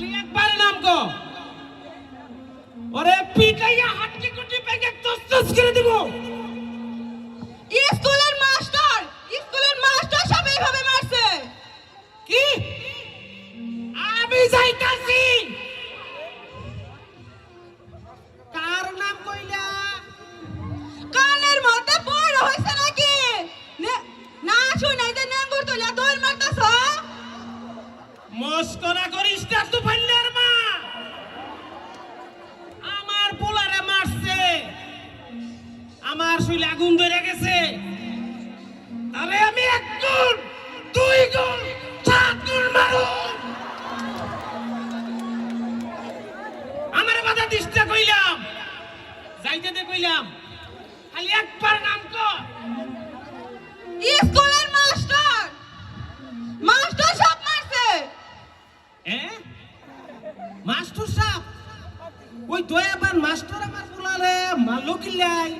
খালি একবার নাম কো ওরে পিটাইয়া হাটকি কুটি পেগে তস তস করে দিব দয়াবান মাস্টার আমার বলালে মালো কিল্লাই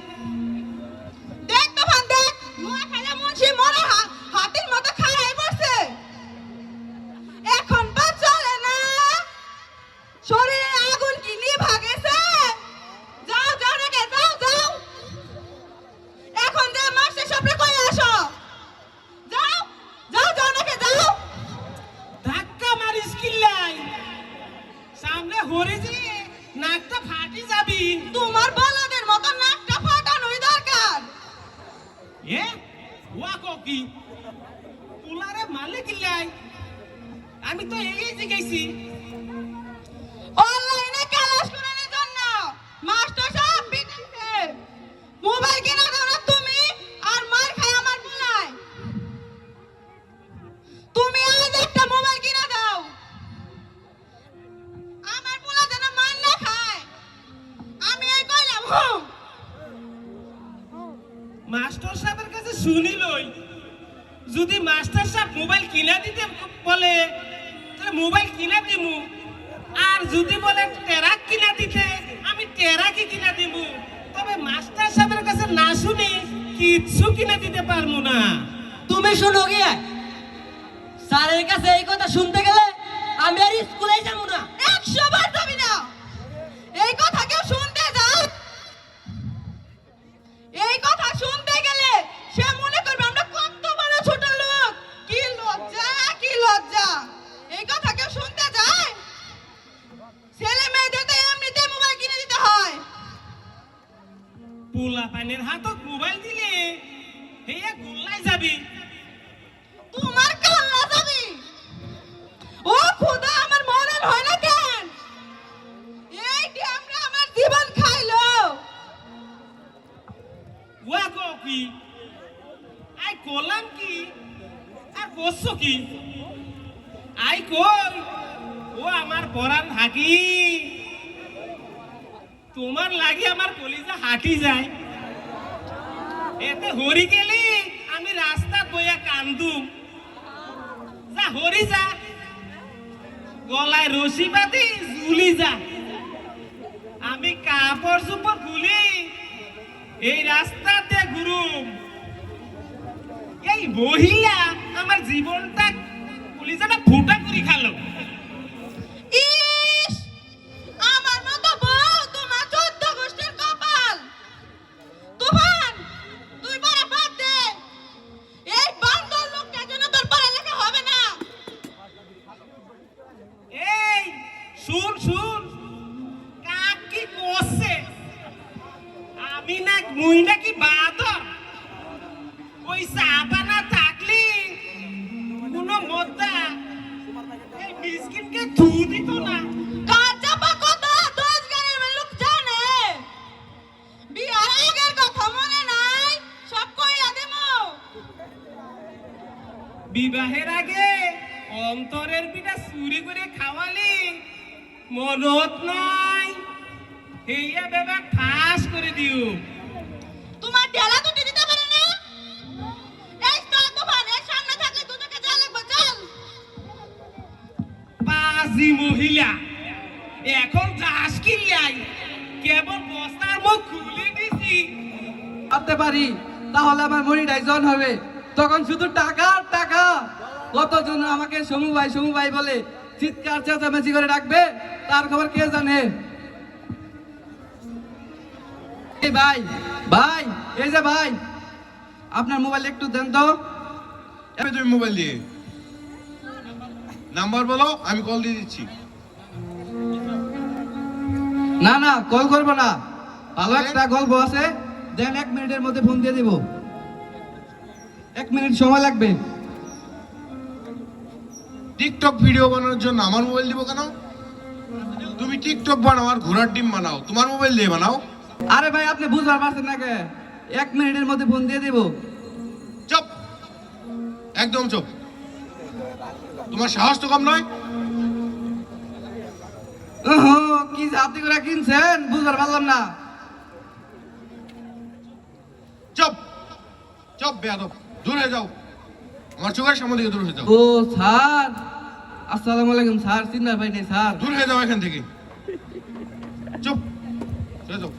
অন্যের হাতত মোবাইল দিলে হেয়া গুল্লাই যাবি। তোমার কাল্লা যাবি ও খোদা আমার মরণ হয় না কেন? এই যে আমার জীবন খাইলো। ওয়া কো? আই কলাম কি? আর বসছো কি? আই কল ও আমার পরান হাকি। তোমার লাগি আমার কলিজা হাঁটি যায়। এতে হরি গেলি, আমি রাস্তা বইয়া কান্দুম। যা হরি যা, গলায় রশি বাঁধি ঝুলি যা। আমি কাপড় চোপড় খুলি, এই রাস্তাতে ঘুরুম। এই মহিলা আমার জীবনটা পুলিশটা ফুটা করে খালো। মনত নাই। হেইয়া বেবা ঠাস করে দিও। তোমার ডেলা দুটি দিতে পারে না। এই তো তুফান এর সামনে থাকলে দুটোকে যা লাগবে চল। পাজি মহিলা এখন যাস কিল্লাই কেবল বস্তার মুখ খুলে দিছি। ভাবতে পারি তাহলে আমার মনিটাইজন হবে। তখন শুধু টাকা আর টাকা। কতজন আমাকে সমু ভাই সমু ভাই বলে চিৎকার চেঁচামেচি করে ডাকবে তার খবর কে জানে? ভাই ভাই এই যে ভাই আপনার মোবাইল একটু দেন তো। তুমি মোবাইল দিয়ে নাম্বার বলো আমি কল দিয়ে দিচ্ছি। না না কল করব না। ভালো একটা গল্প আছে। দেন এক মিনিটের মধ্যে ফোন দিয়ে দিব। এক মিনিট সময় লাগবে। টিকটক ভিডিও বানানোর জন্য আমার মোবাইল দিব কেন? তুমি টিকটক বানাও আর ঘোড়ার ডিম বানাও। তোমার মোবাইল দিয়ে বানাও। আরে ভাই আপনি বুঝতে পারছেন না কে? এক মিনিটের মধ্যে ফোন দিয়ে দিব। চুপ। একদম চুপ। তোমার সাহস তো কম নয়। ওহো, কি জাতি করে কিনছেন? বুঝতে পারলাম না। চুপ। চুপ বেয়াদব। দূর যাও। আমার চোখের সামনে থেকে দূর হয়ে যাও। ও স্যার। আসসালামু আলাইকুম স্যার। চিন্তার ভাই নেই স্যার। দূর হয়ে যাও এখান থেকে। চুপ। চলে যাও।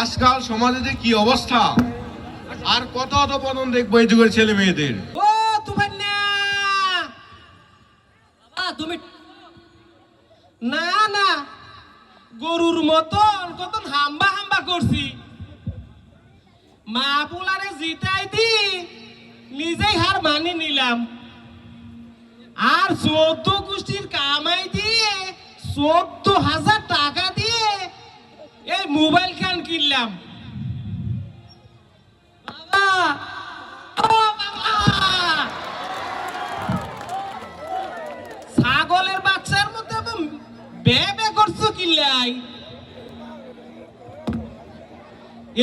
আজকাল সমাজে যে কি অবস্থা? আর কত অধপতন দেখব এই যুগের ছেলে মেয়েদের। ও তুফান না তুমি না না। গরুর মতন কত হাম্বা হাম্বা করছি। মা পোলারে জিতাই দি। নিজেই হার মানি নিলাম। আর চোদ্দ গোষ্ঠীর কামাই দিয়ে, চোদ্দ হাজার টাকা দিয়ে এই মোবাইল খান কিনলাম। ছাগলের বাচ্চার মধ্যে বে বে করছ কিল্লাই?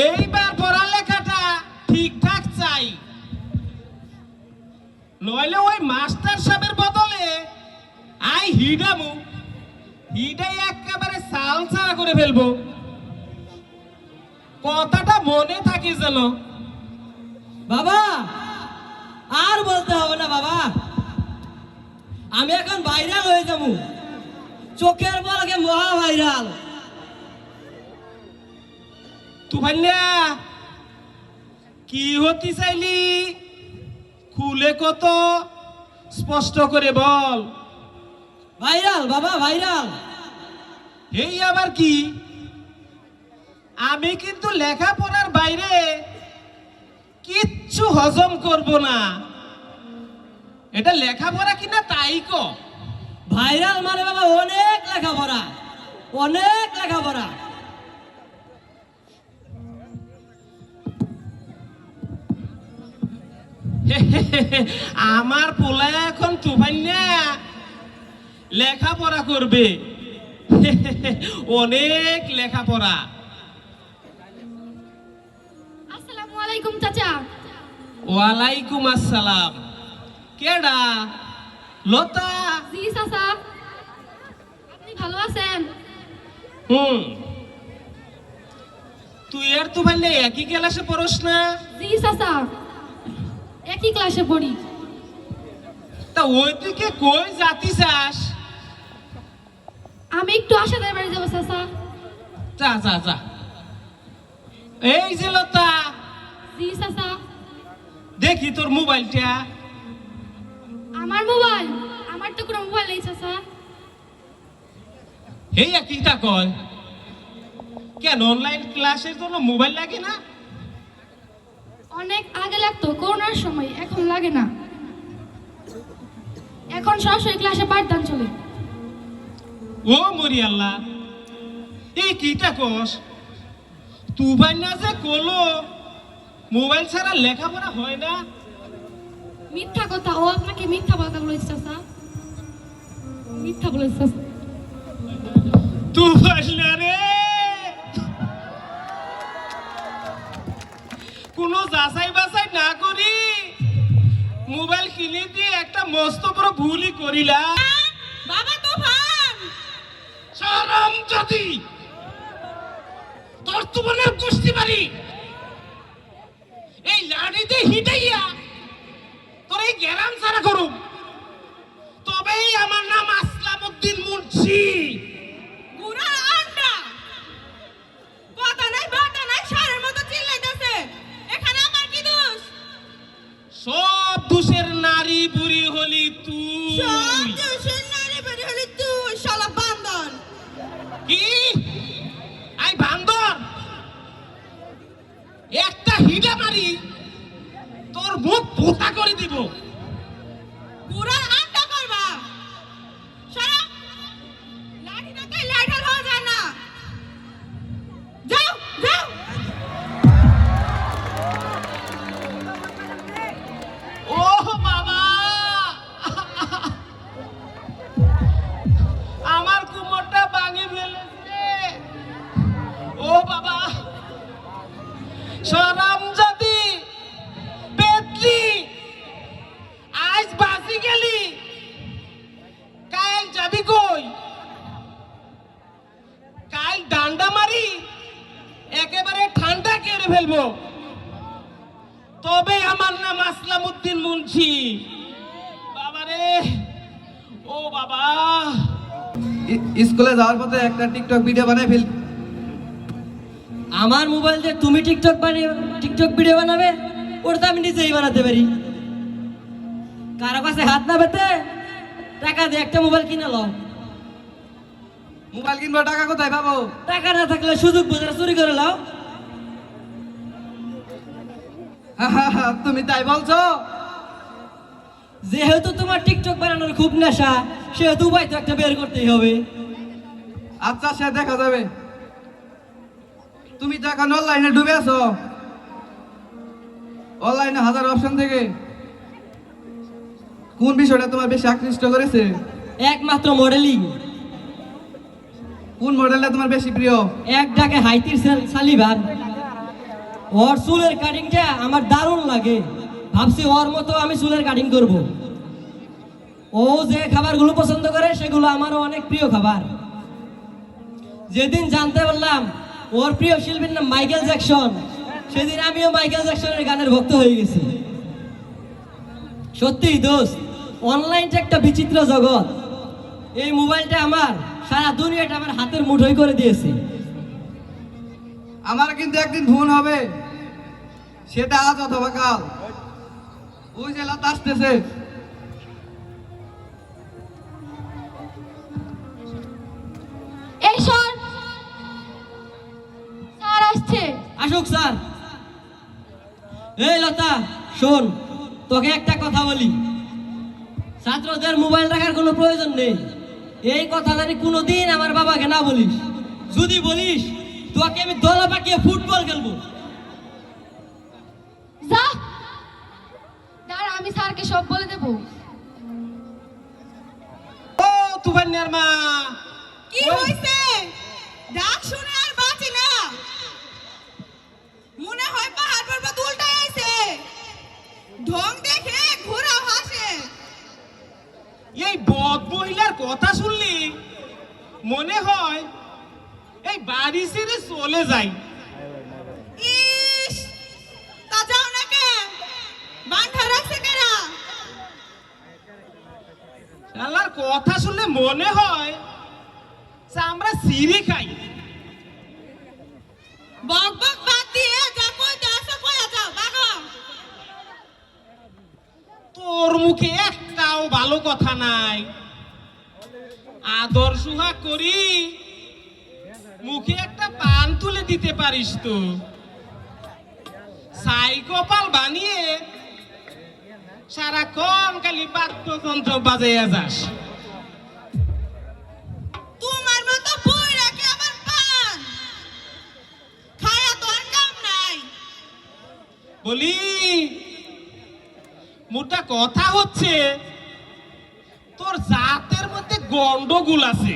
এইবার পড়ালেখাটা ঠিকঠাক চাই নইলে ওই মাস্টার সাহেবের বদলে আই হিডামু। হিডাই একেবারে সাল ছাড়া করে ফেলব। কথাটা মনে থাকি যেন। বাবা আর বলতে হবে না বাবা। আমি এখন ভাইরাল হয়ে যাব। চোখের বলকে মহা ভাইরাল তুফান্যা কি হতে চাইলি? খুলে কত? স্পষ্ট করে বল। ভাইরাল বাবা ভাইরাল। এই আবার কি? আমি কিন্তু লেখাপড়ার বাইরে কিচ্ছু হজম করব না। এটা লেখাপড়া কিনা তাই ক? ভাইরাল মানে বাবা অনেক লেখাপড়া। অনেক লেখাপড়া। আমার পোলা এখন তুফান না লেখাপড়া করবে। অনেক লেখাপড়া। আসসালামু আলাইকুম চাচা। ওয়ালাইকুম আসসালাম। কেডা? লতা? জি চাচা। আপনি ভালো আছেন? হুম। তুই আর তুফান না একই ক্লাসে পড়স না? জি চাচা। একই ক্লাসে পড়ি। তা ওইদিকে কই জাতি চাস আমি একটু আশাদের বাড়ি যাব চাচা। যা যা যা। এই যে লতা। জি চাচা। দেখি তোর মোবাইলটা। আমার মোবাইল? আমার তো কোনো মোবাইল নেই চাচা। এই একইটা কয় কেন অনলাইন ক্লাসের জন্য মোবাইল লাগে না? অনেক আগে লাগতো করোনার সময় এখন লাগে না। এখন সরাসরি ক্লাসে পাঠদান চলে। ও মরি আল্লাহ এই কিটা কস? তুবাই না যে কলো মোবাইল ছাড়া লেখাপড়া হয় না? মিথ্যা কথা ও আপনাকে মিথ্যা কথা বলেছে চাচা। মিথ্যা বলেছে চাচা। তুবাই না রে! কোনো যাচাই বাছাই না করি। মোবাইল কিনে দিয়ে একটা মস্ত বড় ভুলই করিলাম। বাবা সারাম জাতি। তোর তো মনে কুস্তি পারি এই লাড়িতে হিটাইয়া তোর এই গ্যারাম সারা করুম। তবেই আমার নাম আসলাম উদ্দিন মুন্সি। সব দোষের নারী বুড়ি হলি সব তুই দোষের নারী বেরি হলি তুই শালা বান্দর। কি? আই বান্দর! একটা হিডা মারি তোর মুখ পোতা করে দিব। ফেলব। তবে আমার নাম আসলাম উদ্দিন মুন্সি। বাবারে ও বাবা। স্কুলে যাওয়ার পথে একটা টিকটক ভিডিও বানাই ফেল আমার মোবাইল দিয়ে তুমি টিকটক বানিয়ে টিকটক ভিডিও বানাবে ওটা আমি নিজেই বানাতে পারি। কারও কাছে হাত না পেতে টাকা দিয়ে একটা মোবাইল কিনে লও মোবাইল কিনবো টাকা কোথায় পাবো? টাকা না থাকলে সুযোগ বুঝে চুরি করে লাও তুমি তাই বলছো? যেহেতু তোমার টিকটক বানানোর খুব নেশা সেহেতু উপায় তো একটা বের করতেই হবে। আচ্ছা সে দেখা যাবে। তুমি তো এখন অনলাইনে ডুবে আছো। অনলাইনে হাজার অপশন থেকে। কোন বিষয়টা তোমার বেশি আকৃষ্ট করেছে? একমাত্র মডেলিং কোন মডেলটা তোমার বেশি প্রিয়? এক ডাকে হাইতির সেল- সালিভান ওর চুলের কাটিংটা আমার দারুণ লাগে। ভাবছি ওর মতো আমি চুলের কাটিং করব। ও যে খাবারগুলো পছন্দ করে, সেগুলো আমারও অনেক প্রিয় খাবার। যেদিন জানতে পারলাম, ওর প্রিয় শিল্পীর নাম মাইকেল জ্যাকসন, সেদিন আমিও মাইকেল জ্যাকসনের গানের ভক্ত হয়ে গেছি। সত্যিই দোস্ত অনলাইনটা একটা বিচিত্র জগৎ। এই মোবাইলটা আমার সারা দুনিয়াটা আমার হাতের মুঠোয় করে দিয়েছে। আমার কিন্তু একদিন ফোন হবে। সেটা আজ অথবা কাল। ওই লাত আসতেছে। স্যার। আসছে। আসুক স্যার। এই লতা শোন তোকে একটা কথা বলি। ছাত্রদের মোবাইল রাখার কোনো প্রয়োজন নেই। এই কথা জানি কোনোদিন আমার বাবাকে না বলিস যদি বলিস তোকে আমি দলা পাকিয়ে ফুটবল খেলব। যা। দাঁড়া আমি স্যারকে সব বলে দেব। ও তুফানিয়ার মা কি হইছে? ডাক শুনে আর বাঁচি না। মনে হয় পাহাড় পর্বত উল্টায় আইছে। ঢং দেখে ঘোড়া হাসে এই বদ মহিলার কথা শুনলি? মনে হয় এই বাড়ি ছেড়ে চলে যাই। ইস তা যাও না কে বান্ধা রাখছে কেরা? শালার কথা শুনলে মনে হয় যে আমরা সিঁড়ি খাই। বক বক বাদ দিয়ে যা যাও বাগো তোর মুখে একটাও ভালো কথা নাই। আদর সুহা করি। মুখে একটা পান তুলে দিতে পারিস তো। সাইকোপাল বানিয়ে সারাক্ষণ খালি বাদ্যযন্ত্র বাজাইয়া যাস। তোমার মতো বই রাখে আমার পান। খায়া তো কাম নাই। বলি মোটা কথা হচ্ছে তোর জাতের মধ্যে গন্ডগোল আছে।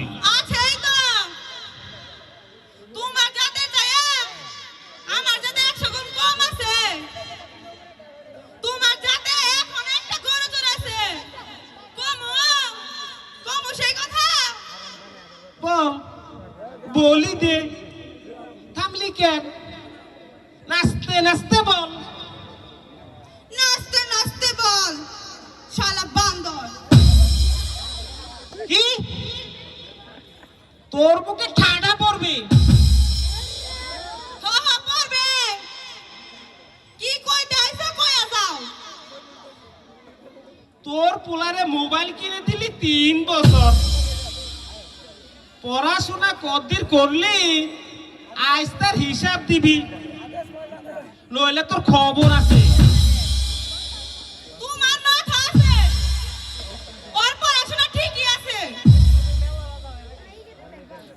বলি দিবি নইলে তোর খবর আছে।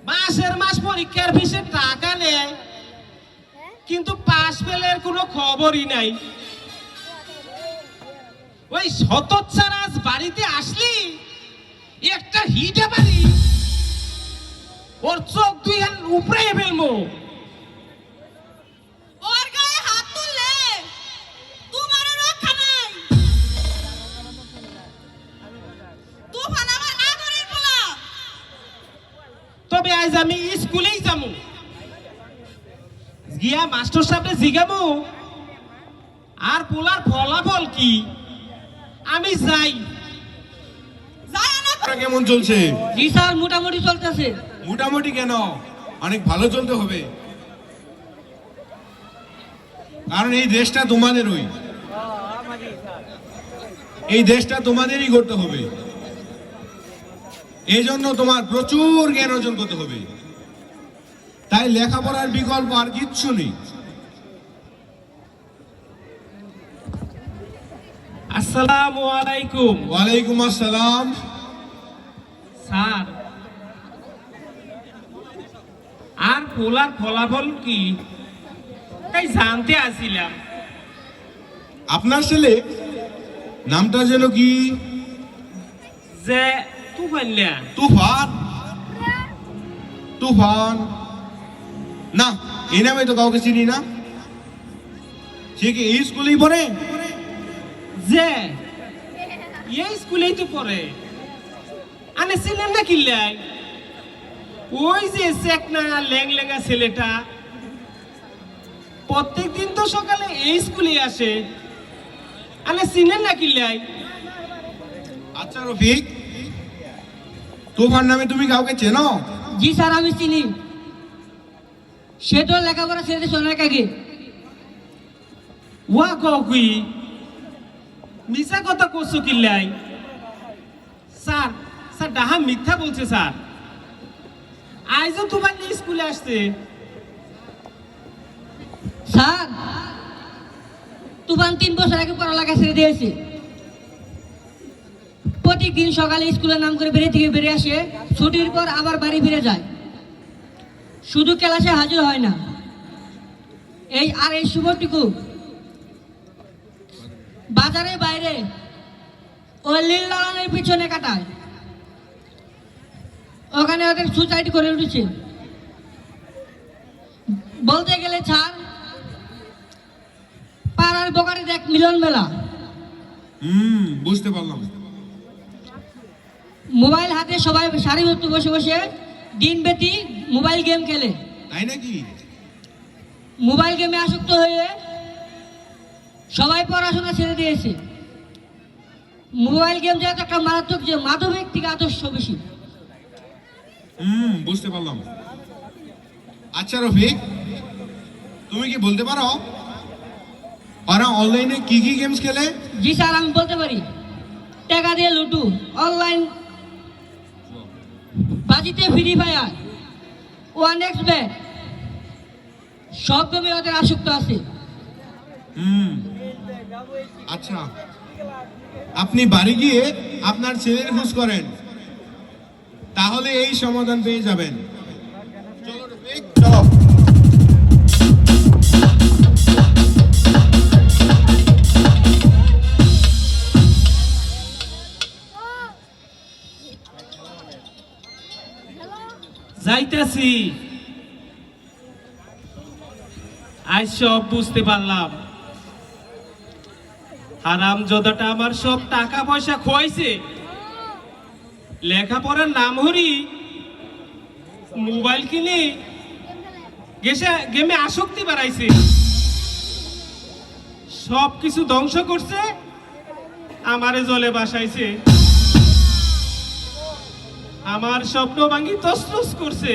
মাসের মাস পরীক্ষার ফিসে টাকা নেয়। কিন্তু পাশ ফেলের কোনো খবরই নাই। ওই শতচ্ছারাজ বাড়িতে আসলি? একটা হিটে বাড়ি। ওর চোখ দুই হাত উপরে ফেলব তবে আজ আমি স্কুলেই যাব। গিয়া মাস্টার সাহেবরে জিগাবো। আর পোলার ফলাফল কি? আমি যাই। কেমন চলছে? জি স্যার মোটামুটি চলতেছে। মোটামুটি কেন? অনেক ভালো চলতে হবে। কারণ এই দেশটা তোমাদেরই। এই দেশটা তোমাদেরই করতে হবে। এই জন্য তোমার প্রচুর জ্ঞান অর্জন করতে হবে। তাই লেখাপড়ার বিকল্প আর কিচ্ছু নেই। আসসালামু আলাইকুম। ওয়ালাইকুম আসসালাম। স্যার আর ফলাফল কি? তাই জানতে আসিলাম। আপনার ছেলে নামটা যেন কি? যে তুফান্যা তুফান? তুফান? না এই নামে তো কাউকে চিনি না। সে কি এই স্কুলেই পড়ে? যে এই স্কুলেই তো পড়ে। আনে না কিল্লাই ওই যে চেকনা ছেলেটা। প্রত্যেক দিন তো সকালে এই স্কুলে আসে। আনে চিনেন না কিল্লাই আচ্ছা রফিক। তুফান নামে তুমি কাউকে চেনো? জি স্যার আমি চিনি। সে তো লেখাপড়া ছেড়ে শোনার আগে ওয়া কুই মিছা কথা করছ কিল্লাই স্যার স্যার ডাহা মিথ্যা বলছে স্যার। আইজও তোমার নিয়ে স্কুলে আসছে। স্যার তুফান তিন বছর আগে পড়ালেখা ছেড়ে দিয়েছে? প্রতিদিন সকালে স্কুলের নাম করে বেরিয়ে থেকে বেরিয়ে আসে, ছুটির পর আবার বাড়ি ফিরে যায়। শুধু ক্লাসে হাজির হয় না। এই আর এই শুভটুকু বাজারে বাইরে ও লীল লালানের পিছনে কাটায়। ওখানে ওদের সুসাইড করে উঠেছে। বলতে গেলে ছাড়, পাড়ার বোকারে দেখ মিলন মেলা হুম, বুঝতে পারলাম। মোবাইল হাতে সবাই সারিবদ্ধ বসে বসে দিন ব্যতী মোবাইল গেম খেলে। তাই নাকি? মোবাইল গেমে আসক্ত হয়ে সবাই পড়াশোনা ছেড়ে দিয়েছে। মোবাইল গেম যেহেতু একটা মারাত্মক যে মাধবিক থেকে আদর্শ বেশি। হুম বুঝতে পারলাম। আচ্ছা রফিক তুমি কি বলতে পারো? ওরা অনলাইনে কি কি গেমস খেলে? জি স্যার আমি বলতে পারি। টাকা দিয়ে লুটু অনলাইন বাজিতে free fire one X bet সব গেমে ওদের আসক্ত আছে। হুম। আচ্ছা। আপনি বাড়ি গিয়ে আপনার ছেলের খোঁজ করেন। তাহলে এই সমাধান পেয়ে যাবেন। যাইতেছি। আজ সব বুঝতে পারলাম। হারাম যদাটা আমার সব টাকা পয়সা খোয়াইছে। লেখাপড়ার নাম হরি। মোবাইল কিনে গেমে আসক্তি বাড়াইছে। সব কিছু ধ্বংস করছে, আমারে জলে বাসাইছে। আমার স্বপ্ন ভাঙি তসরস করছে।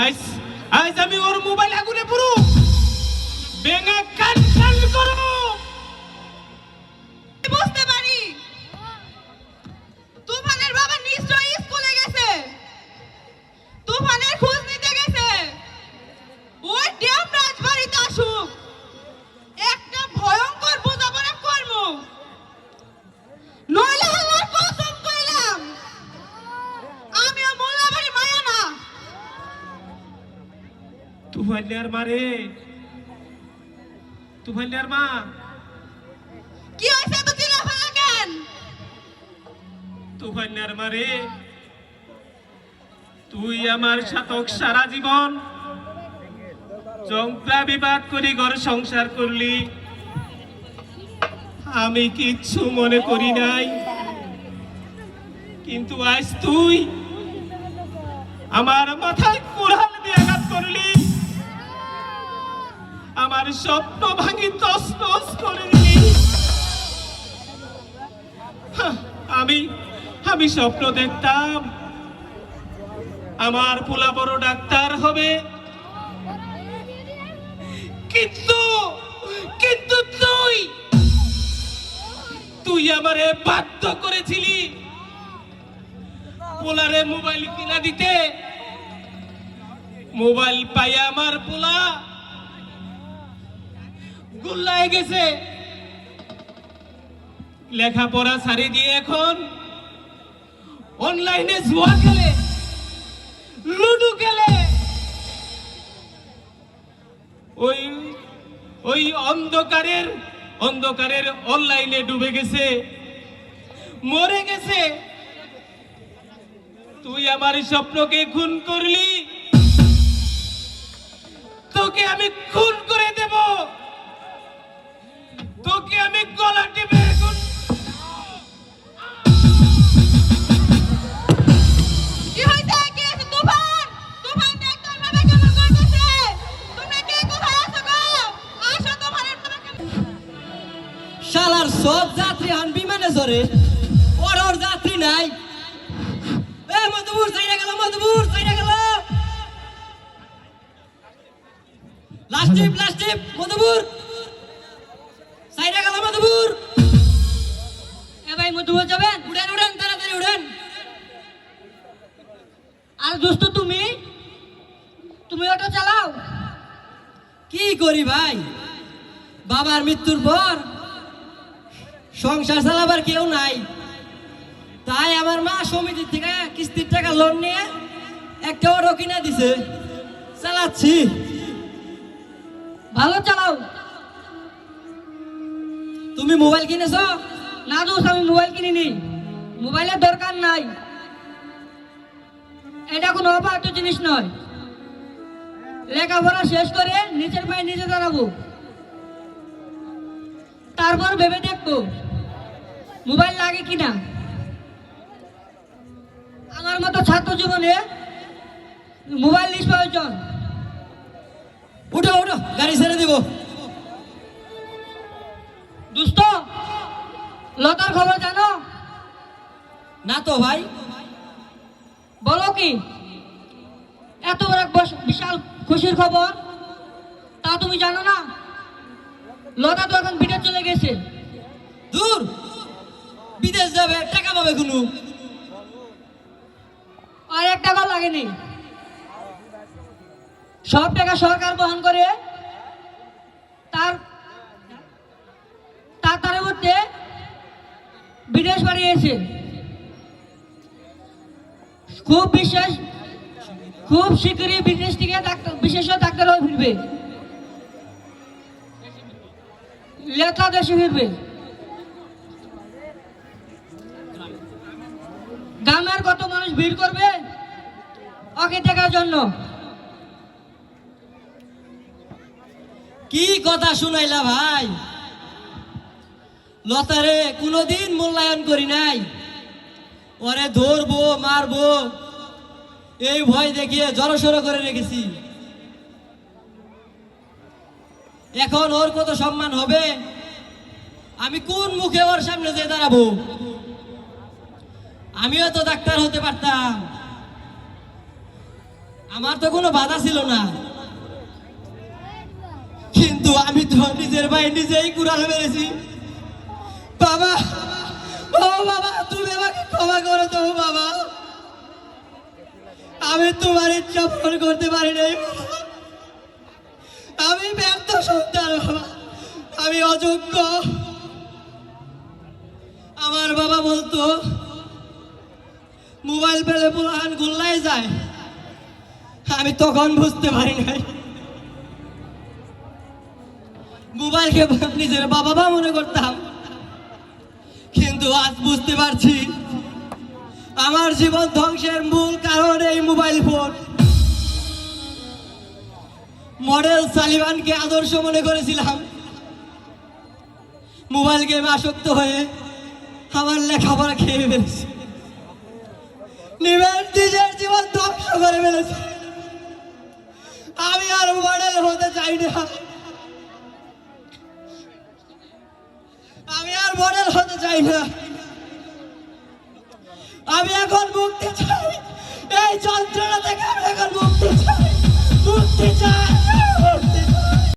আজ আজ আমি ওর মোবাইল আগুনে পুরো বেঙা কান কান করব বুঝতে মারে তুফাইলার মা। কি হয়েছে? তো চিনা ফেলা কেন? তুফাইলার মারে তুই আমার সাথক সারা জীবন চংপ্রা বিবাদ করি ঘর সংসার করলি। আমি কিচ্ছু মনে করি নাই। কিন্তু আজ তুই আমার মাথায় কুড়াল দিয়ে আঘাত করলি। আমার স্বপ্ন ভাঙি তস তস করে। দিলি আমি আমি স্বপ্ন দেখতাম। আমার পোলা বড় ডাক্তার হবে। কিন্তু কিন্তু তুই তুই আমারে বাধ্য করেছিলি। পোলারে মোবাইল কিনা দিতে। মোবাইল পাইয়া আমার পোলা গুল্লায় গেছে। লেখাপড়া ছাড়ি দিয়ে এখন অনলাইনে জুয়া খেলে, লুডু খেলে। ওই ওই অন্ধকারের অন্ধকারের অনলাইনে ডুবে গেছে, মরে গেছে। তুই আমার স্বপ্নকে খুন করলি, তোকে আমি খুন করে দেব। তোকে আমি গলা টিপে খুন কি হয়েছে কি হয়েছে তুফান? তুফান দেখ তোর বাবা কেমন করতেছে। তোমরা কে কোথায় আছো গো? আসো তুফানের বাবা কেমন শালার সব যাত্রী হান বিমানে চড়ে ওর ওর যাত্রী নাই। এ মধুপুর চাইরা গেল মধুপুর চাইরা গেল। লাস্টিপ লাস্টিপ মধুপুর মধুপুর এ ভাই মধুবর যাবেন? উড়েন উড়েন, তাড়াতাড়ি উড়েন। আর দোস্ত, তুমি? তুমি অটো চালাও? কি করি ভাই? বাবার মৃত্যুর পর সংসার চালাবার কেউ নাই। তাই আমার মা সমিতির থেকে কিস্তির টাকা লোন নিয়ে একটা অটো কিনা দিছে। চালাচ্ছি। ভালো চালাও। তুমি মোবাইল কিনেছ? না দোষ আমি মোবাইল কিনিনি। মোবাইলের দরকার নাই। এটা কোনো অপার্থ জিনিস নয়। লেখাপড়া শেষ করে নিজের পায়ে নিজে দাঁড়াবো। তারপর ভেবে দেখব, মোবাইল লাগে কিনা। আমার মতো ছাত্র জীবনে মোবাইল নিষ্প্রয়োজন। উঠো উঠো, গাড়ি ছেড়ে দিব। দুস্থ লতার খবর জানো? না তো ভাই। বলো কি এত বড় বিশাল খুশির খবর তা তুমি জানো না? লতা তো এখন বিদেশ চলে গেছে। দূর বিদেশ যাবে টাকা পাবে কোনো। আর এক টাকাও লাগেনি। সব টাকা সরকার বহন করে তার তার মধ্যে বিদেশ বাড়িয়েছে খুব বিশেষ, খুব শীঘ্রই বিদেশ থেকে ডাক্তার বিশেষ ডাক্তারও ফিরবে। লেখা দেশে ফিরবে। গ্রামের কত মানুষ ভিড় করবে ওকে দেখার জন্য। কি কথা শুনাইলা ভাই? লতারে কোনোদিন মূল্যায়ন করি নাই। ওরে ধরবো, মারবো, এই ভয় দেখিয়ে জড়সড় করে রেখেছি। এখন ওর কত সম্মান হবে? আমি কোন মুখে ওর সামনে যেয়ে দাঁড়াবো? আমিও তো ডাক্তার হতে পারতাম। আমার তো কোনো বাধা ছিল না। কিন্তু আমি তো নিজের ভাই নিজেই কুড়াল মেরেছি। বাবা বাবা, তুমি আমাকে ক্ষমা করে দাও বাবা। আমি তোমার ইচ্ছা পূরণ করতে পারি নাই আমি ব্যর্থ সন্তান বাবা। আমি অযোগ্য। আমার বাবা বলতো, মোবাইল পেলে পুরান গুল্লাই যায়। আমি তখন বুঝতে পারি নাই। মোবাইলকে নিজের বাবা মনে করতাম কিন্তু আজ বুঝতে পারছি আমার জীবন ধ্বংসের মূল কারণ এই মোবাইল ফোন। মডেল সালিবানকে আদর্শ মনে করেছিলাম। মোবাইল গেমে আসক্ত হয়ে আমার লেখাপড়া খেয়ে ফেলেছি। নিজের জীবন ধ্বংস করে ফেলেছে। আমি আর মডেল হতে চাই না। আমি আর মডেল হতে চাই না। আমি এখন মুক্তি চাই। এই যন্ত্রণা থেকে আমি এখন মুক্তি চাই। মুক্তি চাই।